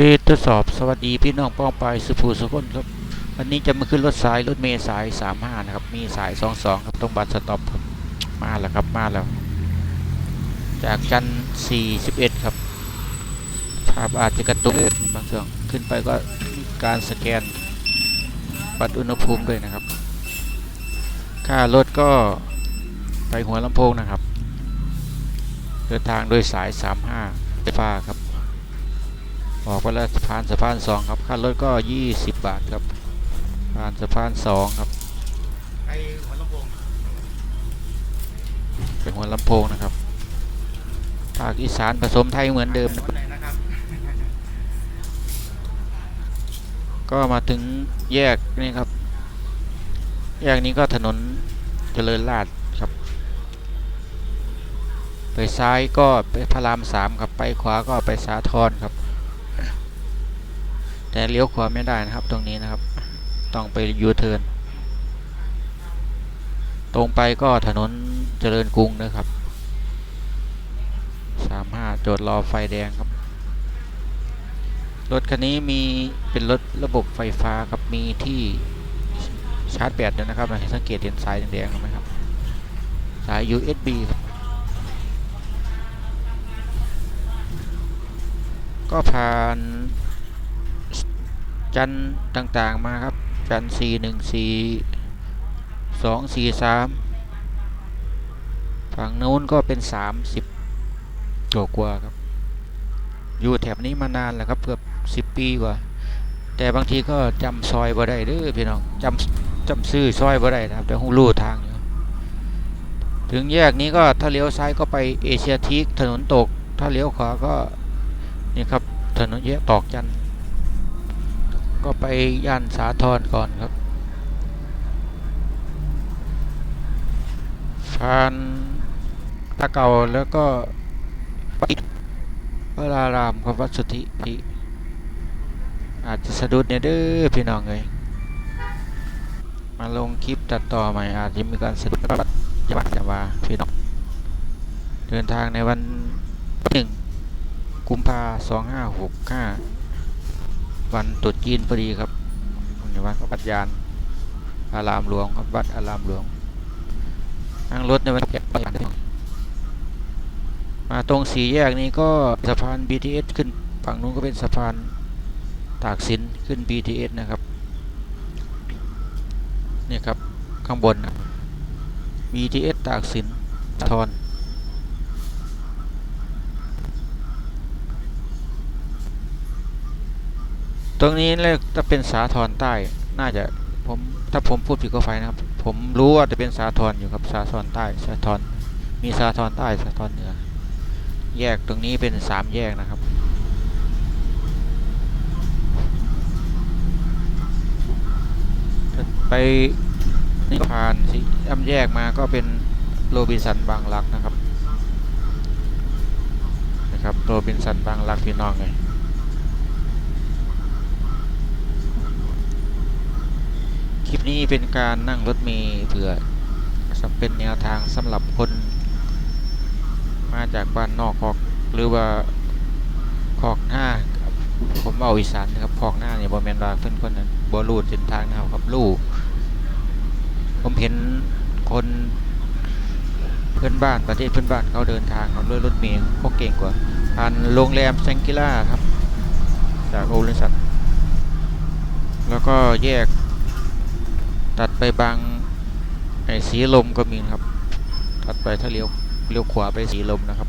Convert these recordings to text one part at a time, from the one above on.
ที่ทดสอบสวัสดีพี่น้องป้องไปสุภูสุคนครับวันนี้จะมาขึ้นรถสายรถเมล์สายสามห้านะครับ มีสายสองสองครับตรงบัสสต็อปครับมาแล้วครับมาแล้ว จากจันสี่สิบเอ็ดครับภาพอาจจะกระตุกบางช่วงขึ้นไปก็การสแกนวัดอุณหภูมิด้วยนะครับ ค่ารถก็ไปหัวลำโพงนะครับ เดินทางโดยสาย 35ไฟฟ้าครับ ออกไปแล้วสะพานสะพานสองครับค่ารถก็ 20 บาทครับผ่านสะพานสองครับไปหัวลำโพงเป็นหัวลำโพงนะครับภาคอีสานผสมไทยเหมือนเดิมถนนไหนนะครับก็มาถึงแยกนี่ครับ แยกนี้ก็ถนนเจริญราษฎร์ครับ ไปซ้ายก็ไปพระรามสามครับ ไปขวาก็ไปสาทรครับ แต่เลี้ยวขวาไม่ได้นะครับ ตรงนี้นะครับ ต้องไปยูเทิร์นตรงไปก็ถนนเจริญกรุงนะครับสามห้าจอดรอไฟแดงครับ รถคันนี้มีเป็นรถระบบไฟฟ้าครับมีที่ชาร์จแบตด้วยนะครับให้สังเกตเห็นสายแดงๆไหมครับสาย USB ครับก็ผ่าน จันต่างๆมาครับ จันสี่หนึ่งสี่สองสี่สามฝั่งนู้นก็เป็นสามสิบกว่าครับ อยู่แถบนี้มานานแล้วครับเกือบสิบปีกว่า แต่บางทีก็จำซอยบ่ได้เด้อพี่น้องจำจำซื้อซอยบ่ได้นะครับ แต่หูรู้ทางอยู่ถึงแยกนี้ก็ถ้าเลี้ยวซ้ายก็ไปเอเชียทีกถนนตก ถ้าเลี้ยวขวาก็นี่ครับถนนแยกตอกจันทร์ ก็ไปย่านสาทรก่อนครับผ่านตะเก่าแล้วก็ไปพระรารามครับวัดสุทธิพิอาจจะสะดุดเนี่ยเด้อพี่น้องเลยมาลงคลิปตัดต่อใหม่อาจจะมีการสะดุดบัดจะบัดจะว่าพี่น้องเดินทางในวันหนึ่งกุมภาสองห้าหกห้า วันตรุษจีนพอดีครับในวันวัดยานอารามหลวงครับวัดอารามหลวงนั่งรถในวันแก่ไปมาตรงสี่แยกนี้ก็สะพาน BTS ขึ้นฝั่งนู้นก็เป็นสะพานตากสินขึ้น BTS นะครับนี่ครับข้างบนนะ BTS ตากสินทอน รงนี้เรียกจะเป็นสาทรใต้น่าจะผมถ้าผมพูดผิดก็ไฟนะครับ ผมรู้ว่าจะเป็นสาทรอยู่ครับสาทรใต้สาทรมีสาทรใต้สาทรเหนือ แยกตรงนี้เป็นสามแยกนะครับไปนิพานสิย่ำแยกมาก็เป็นโรบินสันบางรักนะครับนะครับโรบินสันบางรักพี่น้องเลยค ลิปนี้เป็นการนั่งรถเมล์เผื่อสำเป็นแนวทางสำหรับคน มาจากบ้านนอกคอกหรือว่าคอกหน้าผมเอาอีสานนะครับคอกหน้าเนี่ยบอแมนว่าเพื่อนคนนั้นบอรูดเส้นทางนะครับครับลู่ผมเห็นคนเพื่อนบ้านประเทศเพื่อนบ้านเขาเดินทางเขาด้วยรถเมล์เขาเก่งกว่าผ่านโรงแรมแซงกิล่าครับ จากโอลิสันแล้วก็แยก ตัดไปบางไอ้สีลมก็มีครับ ตัดไปถ้าเลี้ยวเลี้ยวขวาไปสีลมนะครับ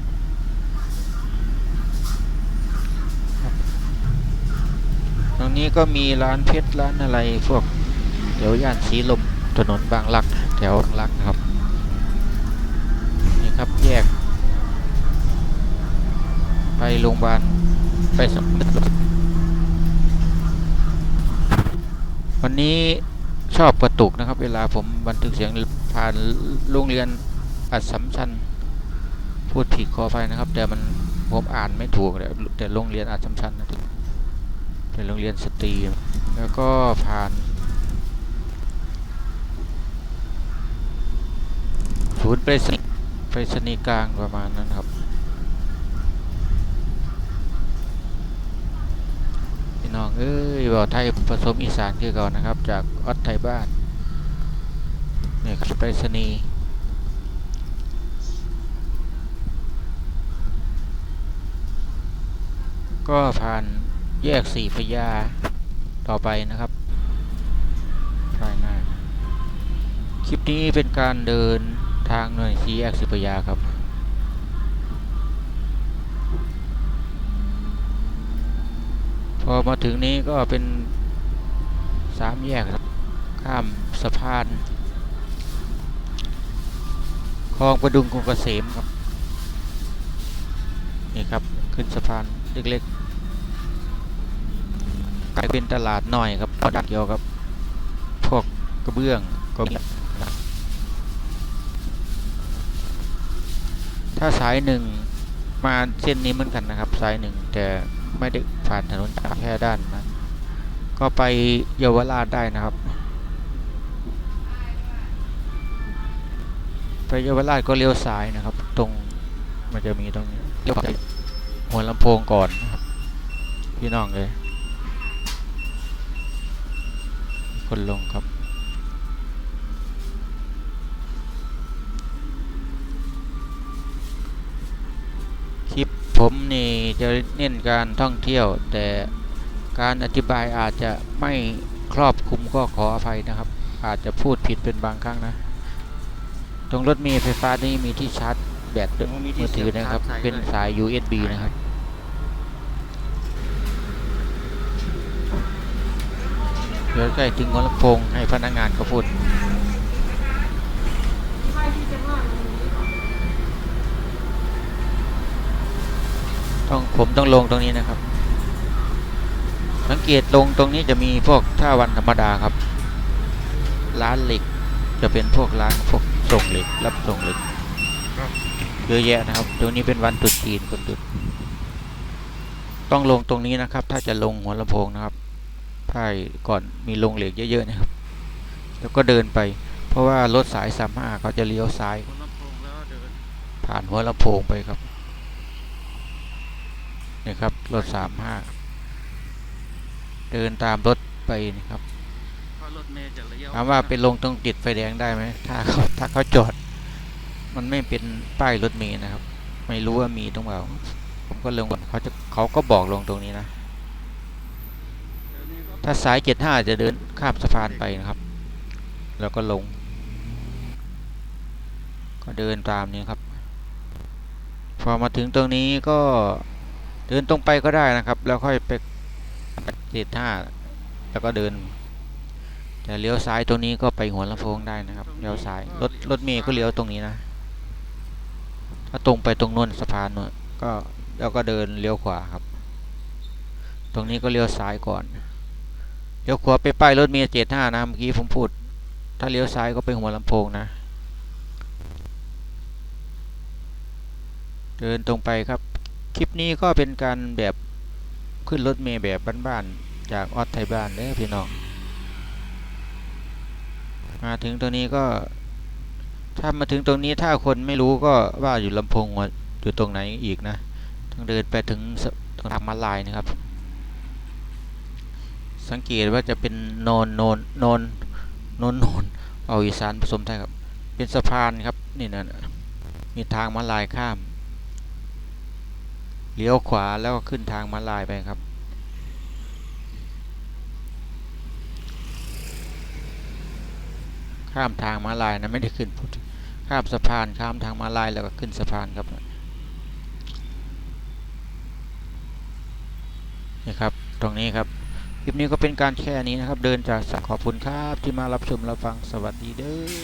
ตรงนี้ก็มีร้านเพชรร้านอะไรพวกแถวย่านสีลมถนนบางรักแถวบางรักนะครับ นี่ครับแยก ไปโรงพยาบาลไปสำนักวันนี้ ชอบกระตุกนะครับ เวลาผมบันทึกเสียงผ่านโรงเรียนอัดสัมชัญพูดผิดขอไฟนะครับ แต่มันผมอ่านไม่ถูกเลยแต่โรงเรียนอาจสำชัญนะเป็นโรงเรียนสตรีแล้วก็ผ่านศูนย์ไปรษณีย์ไปรษณีกลางประมาณนั้นครับ อง เอ้ยบอไทยผสมอีสานคือเก่านะครับ จากออสไทยบ้านเนี่ครับไปรษณีย์ก็ผ่านแยกสี่พยาต่อไปนะครับภายหน้า คลิปนี้เป็นการเดินทางหน่วยสีแยกสิบพยาครับ พอมาถึงนี้ก็เป็นสามแยกครับข้ามสะพานคลองประดุงกรุงเกษมครับนี่ครับขึ้นสะพานเล็กๆกลายเป็นตลาดหน่อยครับดักเกี่ยวกับพวกกระเบื้องก็มีถ้าสายหนึ่งมาเส้นนี้เหมือนกันนะครับ สายหนึ่งแต่ ไม่ได้ผ่านถนนแค่ด้านนะก็ไปเยาวราชได้นะครับ ไปเยาวราชก็เลี้ยวซ้ายนะครับ ตรงมันจะมีตรงนี้เลี้ยวไปหัวลำโพงก่อนนะครับพี่น้องเลยคนลงครับ คลิปผมนี่จะเน้นการท่องเที่ยว แต่การอธิบายอาจจะไม่ครอบคลุมก็ขออภัยนะครับ อาจจะพูดผิดเป็นบางครั้งนะ ตรงรถเมีไฟฟ้านี่มีที่ชาร์จแบตมือถือนะครับ เป็นสาย USB นะครับเดี๋ยวใกล้ถึงหัวลำโพงให้พนักงานเขาพูด ต้องผมต้องลงตรงนี้นะครับ สังเกตลงตรงนี้จะมีพวกถ้าวันธรรมดาครับ ร้านเหล็กจะเป็นพวกร้านพวกส่งเหล็กรับส่งเหล็กเยอะแยะนะครับ ตรงนี้เป็นวันตรุษจีนคนตรุษต้องลงตรงนี้นะครับ ถ้าจะลงหัวลำโพงนะครับถ้าก่อนมีลงเหล็กเยอะๆนะครับ แล้วก็เดินไป เพราะว่ารถสายสามห้าเขาจะเลี้ยวซ้ายคนลำโพงแล้วเดินผ่านหัวลำโพงไปครับ นี่ครับรถสามห้าเดินตามรถไปนี่ครับเพราะรถเมล์จะเลี้ยวถามว่าไปลงตรงติดไฟแดงได้ไหมถ้าเขาถ้าเขาจอด มันไม่เป็นป้ายรถเมล์นะครับ ไม่รู้ว่ามีตรงเปล่าผมก็ลงก่อนเขาจะเขาก็บอกลงตรงนี้นะเดี๋ยวนี้ก็ถ้าสายเจ็ดห้าจะเดินข้ามสะพานไปนะครับ แล้วก็ลง ก็เดินตามนี้ครับ พอมาถึงตรงนี้ก็ เดินตรงไปก็ได้นะครับ แล้วค่อยไปเจ็ดห้าแล้วก็เดิน แต่เลี้ยวซ้ายตรงนี้ก็ไปหัวลำโพงได้นะครับเลี้ยวซ้ายรถรถเมย์ก็เลี้ยวตรงนี้นะ ถ้าตรงไปตรงนู้นสะพานนู้นก็แล้วก็เดินเลี้ยวขวาครับ ตรงนี้ก็เลี้ยวซ้ายก่อนเลี้ยวขวาไปป้ายรถเมล์เจ็ดห้านะเมื่อกี้ผมพูด ถ้าเลี้ยวซ้ายก็ไปหัวลำโพงนะเดินตรงไปครับ คลิปนี้ก็เป็นการแบบขึ้นรถเมล์แบบบ้านๆจากออสไทยบ้านเด้อพี่น้อง มาถึงตรงนี้ก็ ถ้ามาถึงตรงนี้ถ้าคนไม่รู้ก็ว่าอยู่ลำโพงว่าอยู่ตรงไหนอีกนะต้องเดินไปถึงตรงทางมาลายนะครับ สังเกตว่าจะเป็นโนนโนนโนนโนนโนนเอาอีสานผสมไทยครับ เป็นสะพานครับนี่นะมีทางมาลายข้าม เลี้ยวขวาแล้วก็ขึ้นทางมาลายไปครับ ข้ามทางมาลายนะไม่ได้ขึ้นพูดถึงข้ามสะพานข้ามทางมาลายแล้วก็ขึ้นสะพานครับนี่ครับ ตรงนี้ครับคลิปนี้ก็เป็นการแค่นี้นะครับ เดินจากสักขอบคุณครับที่มารับชมรับฟังสวัสดีเด้อ